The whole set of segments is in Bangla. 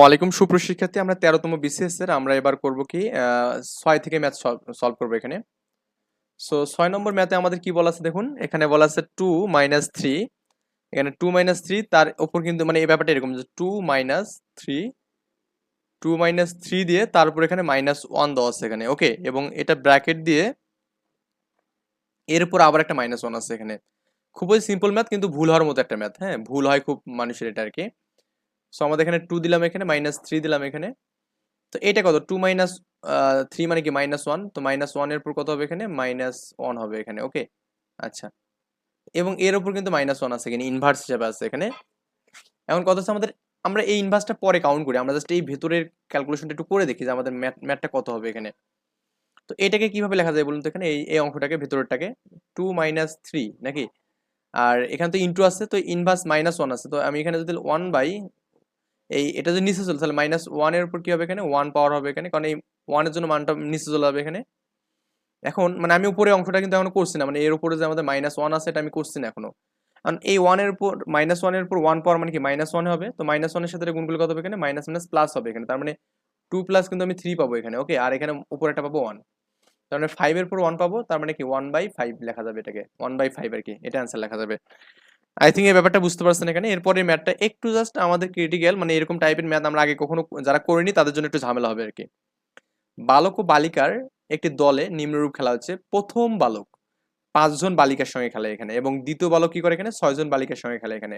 ওয়ালাইকুম, সুপ্রশিক্ষার্থী, আমরা তেরোতম বিসিএস এর, আমরা এবার করব কি ছয় থেকে ম্যাথ সলভ করব এখানে। সো ছয় নম্বর ম্যাথে আমাদের কি বলা আছে দেখুন, এখানে বলা আছে টু মাইনাস থ্রি এখানে টু মাইনাস থ্রি তার উপর কিন্তু মানে এই ব্যাপারটা এরকম যে two minus three two minus three দিয়ে তার উপর এখানে মাইনাস ওয়ান দেওয়া আছে এখানে ওকে এবং এটা ব্র্যাকেট দিয়ে এর উপর আবার একটা মাইনাস ওয়ান আছে এখানে। খুবই সিম্পল ম্যাথ কিন্তু ভুল হওয়ার মতো একটা ম্যাথ হ্যাঁ? ভুল হয় খুব মানুষের এটা আর কি। সো আমাদের এখানে টু দিলাম এখানে মাইনাস থ্রি দিলাম এখানে। তো এটা কত? টু মাইনাস থ্রি মানে কি? মাইনাস ওয়ান তো মাইনাস ওয়ানের উপর কত হবে এখানে? মাইনাস ওয়ান হবে এখানে ওকে আচ্ছা। এবং এর উপর কিন্তু মাইনাস ওয়ান আছে, এখানে ইনভার্স হিসাবে আছে এখানে। এখন কত হচ্ছে আমাদের, আমরা এই ইনভার্সটা পরে কাউন্ট করি। আমরা জাস্ট এই ভেতরের ক্যালকুলেশনটা একটু করে দেখি যে আমাদের ম্যাথ ম্যাথটা কত হবে এখানে। তো এটাকে কীভাবে লেখা যায় বলুন তো এখানে? এই এই অঙ্কটাকে ভেতরেরটাকে। টু মাইনাস থ্রি নাকি? আর এখানে তো ইন্টু আছে, তো ইনভার্স মাইনাস ওয়ান আছে। তো আমি এখানে যদি ওয়ান বাই এই এটা যদি নিচে চলে তাহলে মাইনাস ওয়ানের উপর কি হবে এখানে? ওয়ান পাওয়ার হবে এখানে, কারণ এই ওয়ানের জন্য মানটা নিচে চলে যাবে এখানে। এখন মানে আমি উপরে অংশটা কিন্তু এখনও করছি না মানে এর উপরে যে আমাদের মাইনাস ওয়ান আছে এটা আমি করছি না এখনও। কারণ এই ওয়ানের উপর মাইনাস ওয়ানের উপর ওয়ান পাওয়ার মানে কি? মাইনাস ওয়ান হবে, তো মাইনাস ওয়ানের সাথে গুণগুলো কত হবে এখানে? মাইনাস মাইনাস প্লাস হবে এখানে, তার মানে টু প্লাস কিন্তু আমি থ্রি পাবো এখানে ওকে আর এখানে উপরে একটা পাবো ওয়ান তার মানে ফাইভের পর ওয়ান পাবো, তার মানে কি? ওয়ান বাই ফাইভ লেখা যাবে এটাকে। ওয়ান বাই ফাইভ আর কি, এটা অ্যান্সার লেখা যাবে। আই থিঙ্ক এই ব্যাপারটা বুঝতে পারছেন এখানে। এরপরে ম্যাথটা একটু জাস্ট আমাদের ক্রিটিক্যাল মানে এরকম টাইপের ম্যাথ আমরা আগে কখনো যারা করিনি তাদের জন্য একটু ঝামেলা হবে আর কি বালক ও বালিকার একটি দলে নিম্নরূপ খেলা হচ্ছে। প্রথম বালক পাঁচজন বালিকার সঙ্গে খেলে এখানে এবং দ্বিতীয় বালক কি করে এখানে? ছয়জন বালিকার সঙ্গে খেলে এখানে।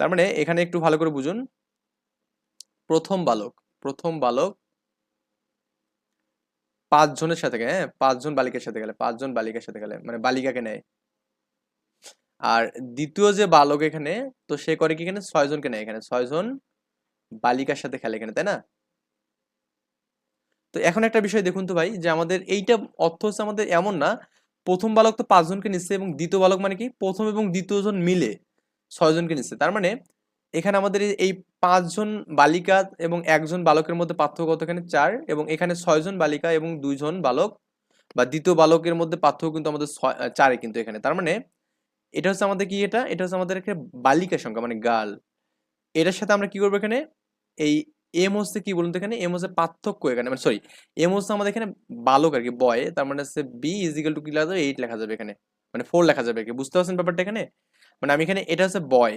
তার মানে এখানে একটু ভালো করে বুঝুন। প্রথম বালক প্রথম বালক পাঁচজনের সাথে হ্যাঁ? পাঁচজন বালিকার সাথে গেলে পাঁচজন বালিকার সাথে গেলে মানে বালিকাকে নেয়। আর দ্বিতীয় যে বালক এখানে, তো সে করে কি এখানে? ছয়জনকে নেয় এখানে? ছয়জন বালিকার সাথে খেলে এখানে, তাই না? তো এখন একটা বিষয় দেখুন তো ভাই, যে আমাদের এইটা অর্থ হচ্ছে আমাদের এমন না, প্রথম বালক তো পাঁচজনকে নিচ্ছে এবং দ্বিতীয় বালক মানে কি? প্রথম এবং দ্বিতীয় জন মিলে ছয়জনকে নিচ্ছে। তার মানে এখানে আমাদের এই- পাঁচজন বালিকা এবং একজন বালকের মধ্যে পার্থক্য কত এখানে? চার। এবং এখানে ছয়জন বালিকা এবং দুইজন বালক বা দ্বিতীয় বালকের মধ্যে পার্থক্য কিন্তু আমাদের ছয়, চারে কিন্তু এখানে। তার মানে এটা হচ্ছে আমাদের কি এটা? এটা হচ্ছে আমাদের একটা বালিকা সংখ্যা মানে গার্ল এটার সাথে আমরা কি করব এখানে? এই এম হচ্ছে কি বলুন তো এখানে? এম হচ্ছে পার্থক্য এখানে মানে সরি এম হচ্ছে আমাদের এখানে বালক আর কি বয় তার মানে হচ্ছে বি ইজিক্যাল টু কি লেখা যাবে? এইট লেখা যাবে এখানে মানে ফোর লেখা যাবে আর কি। বুঝতে পারছেন ব্যাপারটা এখানে? মানে আমি এখানে, এটা হচ্ছে বয়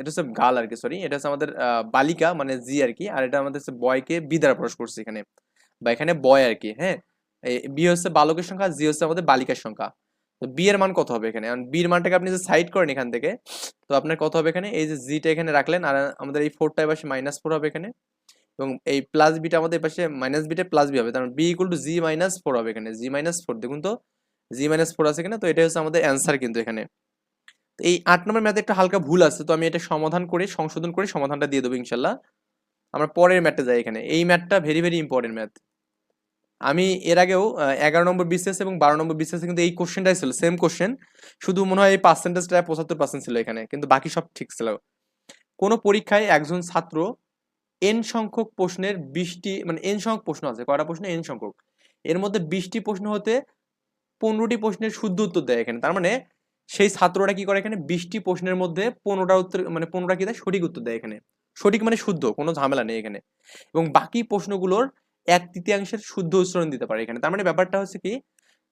এটা হচ্ছে গাল আর কি সরি এটা হচ্ছে আমাদের বালিকা মানে জি আর কি, আর এটা আমাদের হচ্ছে বয়কে বি দ্বারা প্রকাশ করছে এখানে, বা এখানে বয় আর কি হ্যাঁ? বি হচ্ছে বালকের সংখ্যা জি হচ্ছে আমাদের বালিকার সংখ্যা। তো বি এর মান কত হবে এখানে? বি এর মানটাকে আপনি যে সাইড করেন এখান থেকে, তো আপনার কত হবে এখানে? এই যে জিটা এখানে রাখলেন, আর আমাদের এই ফোরটা পাশে মাইনাস ফোর হবে এখানে। এবং এই প্লাস বিটা আমাদের পাশে মাইনাস বিটা প্লাস বি হবে। তার B equal to G minus four হবে এখানে। জি মাইনাস ফোর দেখুন তো জি মাইনাস ফোর আছে এখানে, তো এটা হচ্ছে আমাদের অ্যান্সার কিন্তু এখানে। তো এই আট নম্বর ম্যাথে একটা হালকা ভুল আছে, তো আমি এটা সমাধান করে, সংশোধন করে সমাধানটা দিয়ে দেবো ইনশাল্লাহ। আমরা পরের ম্যাথে যাই এখানে। এই ম্যাথটা ভেরি ভেরি ইম্পর্টেন্ট ম্যাথ আমি এর আগেও এগারো নম্বর বিসিএস এবং বারো নম্বর বিসিএস কিন্তু এই কোশ্চেনটাই ছিল সেম কোশ্চেন শুধু মনে হয় এই পার্সেন্টেজটা পঁচাত্তর পার্সেন্ট ছিল এখানে, কিন্তু বাকি সব ঠিক ছিল। কোনো পরীক্ষায় একজন ছাত্র এন সংখ্যক প্রশ্নের বিশটি মানে এন সংখ্যক প্রশ্ন আছে, কয়টা প্রশ্ন? এন সংখ্যক। এর মধ্যে বিশটি প্রশ্ন হতে পনেরোটি প্রশ্নের শুদ্ধ উত্তর দেয় এখানে, তার মানে সেই ছাত্ররা কি করে এখানে? বিশটি প্রশ্নের মধ্যে পনেরোটা উত্তর মানে পনেরোটা কি দেয়? সঠিক উত্তর দেয় এখানে। সঠিক মানে শুদ্ধ, কোনো ঝামেলা নেই এখানে। এবং বাকি প্রশ্নগুলোর এক তৃতীয়াংশের শুদ্ধ উচ্চারণ দিতে পারে এখানে। তার মানে ব্যাপারটা হচ্ছে কি,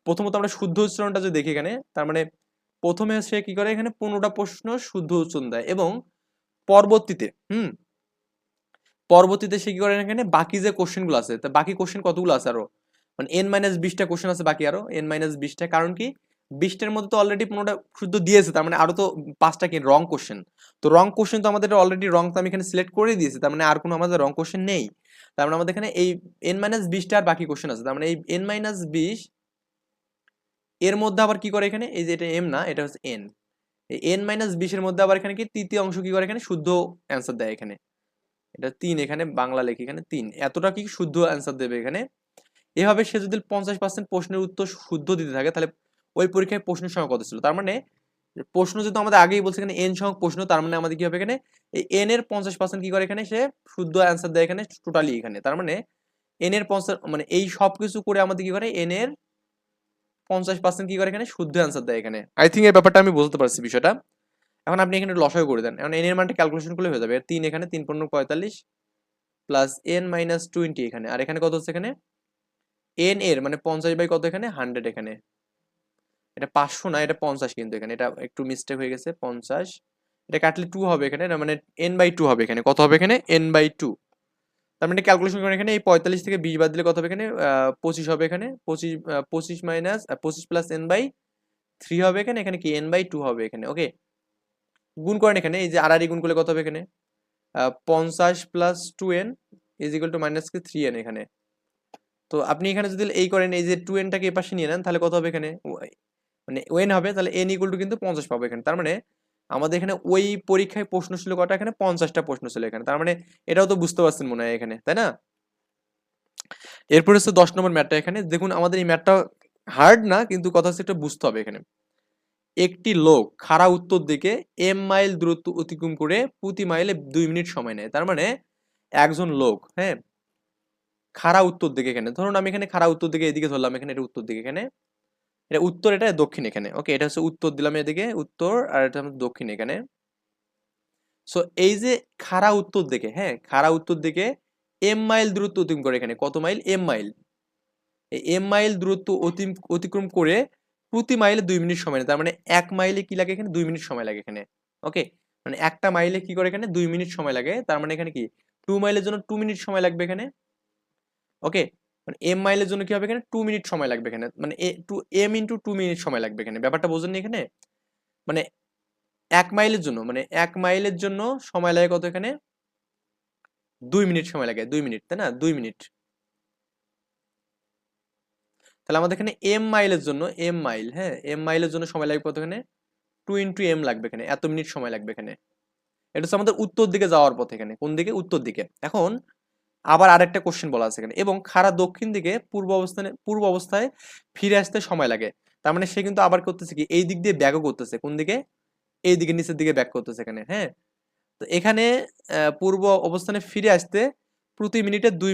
প্রথমত আমরা শুদ্ধ উচ্চারণটা যদি দেখি এখানে, তার মানে প্রথমে সে কি করে এখানে? পনেরোটা প্রশ্ন শুদ্ধ উচ্চারণ দেয় এবং পরবর্তীতে, হুম? পরবর্তীতে সে কি করে এখানে? বাকি যে কোশ্চেনগুলো আছে, তা বাকি কোশ্চেন কতগুলো আছে আরও? মানে এন মাইনাস বিশটা কোশ্চেন আছে বাকি আরও এন মাইনাস বিশটা। কারণ কি? বিশটার মধ্যে তো অলরেডি পনেরোটা শুদ্ধ দিয়েছে, তার মানে আরও তো পাঁচটা কি রং কোশ্চেন তো রং কোশ্চেন তো আমাদের অলরেডি রং তো আমি এখানে সিলেক্ট করে দিয়েছি, তার মানে আর কোনো আমাদের রং কোশ্চেন নেই। তার মানে আমাদের এখানে এই এন মাইনাস বিশটা আর বাকি কোশ্চেন আছে, তার মানে এই এন মাইনাস বিশ, এর মধ্যে আবার কি করে এখানে, এই যে এটা এম না, এটা হচ্ছে এন এন মাইনাস বিশের মধ্যে আবার এখানে কি, তৃতীয় অংশ কি করে এখানে, শুদ্ধ অ্যান্সার দেয় এখানে। এটা তিন এখানে, বাংলা লেখি এখানে তিন। এতটা কি শুদ্ধ অ্যান্সার দেবে এখানে? এভাবে সে যদি পঞ্চাশ পার্সেন্ট প্রশ্নের উত্তর শুদ্ধ দিতে থাকে, তাহলে ওই পরীক্ষায় প্রশ্নের সংখ্যা কত ছিল? তার মানে প্রশ্ন যেহেতু আমাদের আগেই বলছে এখানে এন সংখ্যক প্রশ্ন, তার মানে আমাদের কি হবে এখানে? এই এন এর পঞ্চাশ পার্সেন্ট কি করে এখানে? সে শুদ্ধ অ্যান্সার দেয় এখানে টোটালি এখানে। তার মানে এন এর পঞ্চাশ মানে এই সব কিছু করে আমাদের কি করে? এন এর পঞ্চাশ পার্সেন্ট কি করে এখানে? শুদ্ধ অ্যান্সার দেয় এখানে। আই থিঙ্ক এই ব্যাপারটা আমি বুঝতে পারছি বিষয়টা। এখন আপনি এখানে লসাগু করে দেন। এখন এন এর মানটা ক্যালকুলেশন করলে হয়ে যাবে। তিন এখানে, তিন পনেরো পঁয়তাল্লিশ প্লাস এন মাইনাস টোয়েন্টি এখানে। আর এখানে কত হচ্ছে এখানে? এন এর মানে পঞ্চাশ বাই কত এখানে? হান্ড্রেড এখানে। এটা পাঁচশো না, এটা পঞ্চাশ কিন্তু এখানে। এটা একটু মিস্টেক হয়ে গেছে, পঞ্চাশ। এটা কাটলে টু হবে এখানে মানে এন বাই টু হবে এখানে। কত হবে এখানে? এন বাই টু তার মানে ক্যালকুলেশন করে এখানে, এই পঁয়তাল্লিশ থেকে বিশ বাদ দিলে কত হবে এখানে? পঁচিশ হবে এখানে। পঁচিশ পঁচিশ মাইনাস পঁচিশ প্লাস এন বাই থ্রি হবে এখানে। এখানে কি? এন বাই টু হবে এখানে ওকে গুণ করেন এখানে, এই যে আড়াআড়ি গুণ করলে কত হবে এখানে? পঞ্চাশ plus two N is equal to minus কি? থ্রি এন এখানে। তো আপনি এখানে যদি এই করেন, এই যে টু এনটাকে এ পাশে নিয়ে নেন, তাহলে কত হবে এখানে? মানে ওয়েন হবে তাহলে এন ইকুয়াল টু কিন্তু পঞ্চাশ পাবো এখানে। তার মানে আমাদের এখানে ওই পরীক্ষায় প্রশ্ন ছিল কটা? এখানে পঞ্চাশটা প্রশ্ন ছিল এখানে। তার মানে এটাও তো বুঝতে পারছেন মনে হয় এখানে, তাই না? এরপর হচ্ছে দশ নম্বর ম্যাটটা এখানে। দেখুন, আমাদের এই ম্যাটটা হার্ড না, কিন্তু কথা হচ্ছে একটু বুঝতে হবে এখানে। একটি লোক খাড়া উত্তর দিকে এম মাইল দূরত্ব অতিক্রম করে প্রতি মাইলে দুই মিনিট সময় নেয়। তার মানে একজন লোক হ্যাঁ খাড়া উত্তর দিকে এখানে। ধরুন আমি এখানে খাড়া উত্তর দিকে এদিকে ধরলাম, এখানে এটা উত্তর দিকে এখানে। এটা উত্তর এটা দক্ষিণ এখানে। ওকে এটা হচ্ছে উত্তর দিলাম এদিকে, উত্তর, আর এটা দক্ষিণ এখানে। সো এই যে খাড়া উত্তর দিকে হ্যাঁ খাড়া উত্তর দিকে এম মাইল দূরত্ব অতিক্রম করে এখানে। কত মাইল এম মাইল এই এম মাইল দূরত্ব অতিক্রম করে প্রতি মাইলে দুই মিনিট সময় তার মানে এক মাইলে কি লাগে এখানে? দুই মিনিট সময় লাগে এখানে। ওকে মানে একটা মাইলে কি করে এখানে? দুই মিনিট সময় লাগে। তার মানে এখানে কি? টু মাইলের জন্য টু মিনিট সময় লাগবে এখানে। ওকে মানে এম মাইলের জন্য কি হবে এখানে? টু মিনিট সময় লাগবে এখানে। মানে এ two M into two minute সময় লাগবে এখানে। ব্যাপারটা বোঝেননি এখানে? মানে এক মাইলের জন্য মানে এক মাইলের জন্য সময় লাগে কত এখানে? দুই মিনিট সময় লাগে, দুই মিনিট তাই না? দুই মিনিট তাহলে আমাদের এখানে এম মাইলের জন্য এম মাইল হ্যাঁ? এম মাইলের জন্য সময় লাগবে কত এখানে? টু ইন্টু এম লাগবে এখানে, এত মিনিট সময় লাগবে এখানে। এটা হচ্ছে আমাদের উত্তর দিকে যাওয়ার পথ এখানে, কোন দিকে? উত্তর দিকে। এখন আবার আরেকটা কোশ্চেন বলা আছে এবং খাড়া দক্ষিণ দিকে পূর্ব অবস্থানে, পূর্ব অবস্থায় ফিরে আসতে সময় লাগে। তার মানে সে কিন্তু আবার করতেছে কি? এই দিক দিয়ে ব্যাগও করতেছে। কোন দিকে? এই দিকে, নিচের দিকে ব্যাক করতেছে এখানে হ্যাঁ? তো এখানে পূর্ব অবস্থানে ফিরে আসতে প্রতি মিনিটে দুই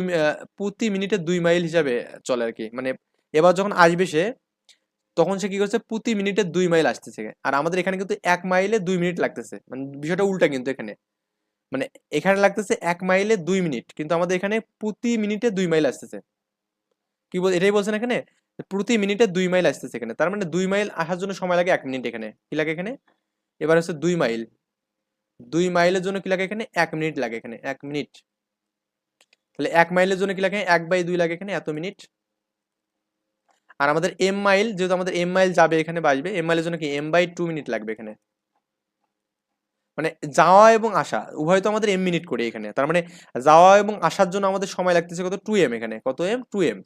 প্রতি মিনিটে দুই মাইল হিসাবে চলে আর কি। মানে এবার যখন আসবে সে, তখন সে কি করছে? প্রতি মিনিটে দুই মাইল আসতেছে। আর আমাদের এখানে কিন্তু এক মাইলে দুই মিনিট লাগতেছে। মানে বিষয়টা উল্টা কিন্তু এখানে। মানে এখানে লাগতেছে এক মাইলে দুই মিনিট, কিন্তু আমাদের এখানে প্রতি মিনিটে দুই মাইল আসতেছে। কি বল, এটাই বলছেন এখানে? প্রতি মিনিটে দুই মাইল আসতেছে এখানে। তার মানে দুই মাইল আসার জন্য সময় লাগে এক মিনিট এখানে। কি লাগে এখানে? এবার হচ্ছে দুই মাইল। দুই মাইলের জন্য কি লাগে এখানে? এক মিনিট লাগে এখানে, এক মিনিট। তাহলে এক মাইলের জন্য কি লাগে? এক বাই দুই লাগে এখানে, এত মিনিট। আর আমাদের এম মাইল, যেহেতু আমাদের এম মাইল যাবে এখানে বাজবে এম মাইলের জন্য কি? এম বাই টু মিনিট লাগবে এখানে। মানে যাওয়া এবং আসা, উভয় তো আমাদের এম মিনিট করে এখানে। তার মানে যাওয়া এবং আসার জন্য আমাদের সময় লাগতেছে কত? টু এম এখানে। কত এম টু এম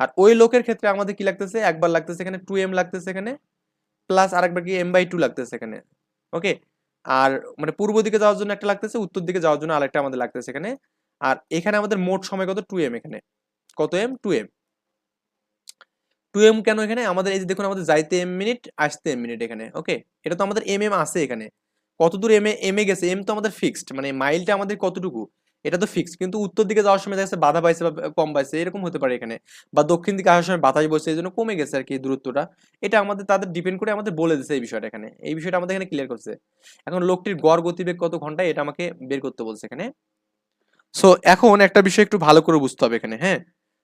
আর ওই লোকের ক্ষেত্রে আমাদের কি লাগতেছে? একবার লাগতেছে এখানে টু এম লাগতেছে এখানে প্লাস আরেকবার কি এম বাই টু লাগতেছে এখানে। ওকে আর মানে পূর্ব দিকে যাওয়ার জন্য একটা লাগতেছে, উত্তর দিকে যাওয়ার জন্য আরেকটা আমাদের লাগতেছে এখানে। আর এখানে আমাদের মোট সময় কত? টু এম এখানে। কত M two M two M কেন এখানে? আমাদের এই যে দেখুন, আমাদের যাইতে এম মিনিট আসতে এম মিনিট এখানে। ওকে এটা তো আমাদের এম এম আছে এখানে। কতদূর এম এ এম এ গেছে এম তো আমাদের ফিক্সড মানে মাইলটা আমাদের কতটুকু, এটা তো ফিক্সড কিন্তু উত্তর দিকে যাওয়ার সময় দেখা বাধা পাইছে বা কম পাইছে, এরকম হতে পারে এখানে, বা দক্ষিণ দিকে আসার সময় বাতাস বসে এই জন্য কমে গেছে আর কি দূরত্বটা, এটা আমাদের, তাদের ডিপেন্ড করে আমাদের বলে দিচ্ছে এই বিষয়টা এখানে, এই বিষয়টা আমাদের এখানে ক্লিয়ার করছে, এখন লোকটির গড় গতিবেগ কত ঘন্টায় এটা আমাকে বের করতে বলছে এখানে সো এখন একটা বিষয় একটু ভালো করে বুঝতে হবে এখানে হ্যাঁ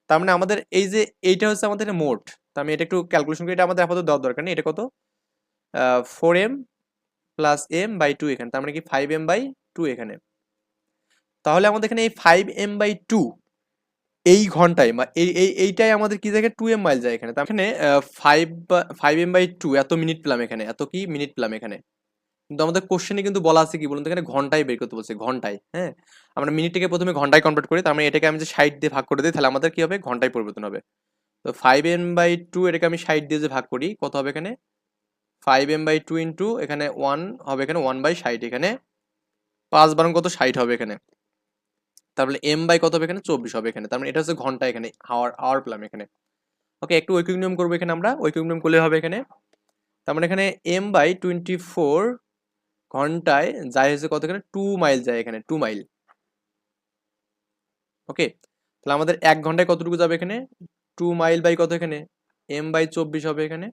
তার মানে আমাদের এই যে, এইটা হচ্ছে আমাদের মোট, তো আমি এটা একটু ক্যালকুলেশন করে, এটা আমাদের আপাতত দেওয়ার দরকার নেই, এটা কত four M plus M by two এখানে, তার মানে কি ফাইভ এম বাই টু এখানে। তাহলে আমাদের এখানে এই ফাইভ এম বাই টু এই ঘন্টায় বা এই এই এইটাই আমাদের কি জায়গায় টু এম মাইল যায় এখানে। তার এখানে five five M by two এত মিনিট পেলাম এখানে, এত কি মিনিট পেলাম এখানে। কিন্তু আমাদের কোশ্চেনে কিন্তু বলা আছে কি বলুন তো, এখানে ঘন্টায় বের করতে বলছে, ঘন্টায় হ্যাঁ? আমরা মিনিটটাকে প্রথমে ঘন্টায় কনভার্ট করি, তার মানে এটাকে আমি যে ষাট দিয়ে ভাগ করে দিই, তাহলে আমাদের কি হবে? ঘন্টায় পরিবর্তন হবে। তো ফাইভ এম বাই টু এটাকে আমি ষাট দিয়ে যে ভাগ করি, কত হবে এখানে? Five M by two into এখানে ওয়ান হবে এখানে ওয়ান বাই ষাট, এখানে পাঁচ বারং কত ষাট হবে এখানে। তারপরে এম বাই কত হবে এখানে? চব্বিশ হবে এখানে। তার মানে এটা হচ্ছে ঘণ্টা এখানে আওয়ার আওয়ার পেলাম এখানে। ওকে একটু ঐকিক নিয়ম করব এখানে আমরা। ঐকিক নিয়ম করলে হবে এখানে। তার মানে এখানে এম বাই টোয়েন্টি ফোর ঘন্টায় যায় হচ্ছে কত এখানে? টু মাইল যায় এখানে টু মাইল ওকে তাহলে আমাদের এক ঘন্টায় কতটুকু যাবে এখানে? টু মাইল বাই কত এখানে? এম বাই চব্বিশ হবে এখানে।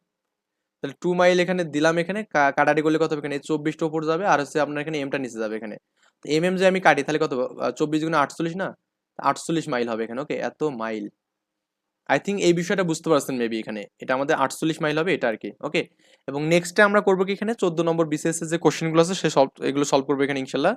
তাহলে টু মাইল এখানে দিলাম এখানে কাটাটি করলে কত হবে এখানে? চব্বিশটা উপর যাবে, আর হচ্ছে আপনার এখানে এমটা নিচে যাবে এখানে। এম এম যে আমি কাটি, তাহলে কত চব্বিশ গুণ আটচল্লিশ না? আটচল্লিশ মাইল হবে এখানে ওকে এত মাইল আই থিঙ্ক এই বিষয়টা বুঝতে পারছেন মেবি এখানে। এটা আমাদের আটচল্লিশ মাইল হবে, এটা আর কি ওকে এবং নেক্সটে আমরা করব কি এখানে? চোদ্দ নম্বর বিসিএস যে কোশ্চেনগুলো আছে, সে সলভ এগুলো সলভ করব এখানে, ইনশাল্লাহ।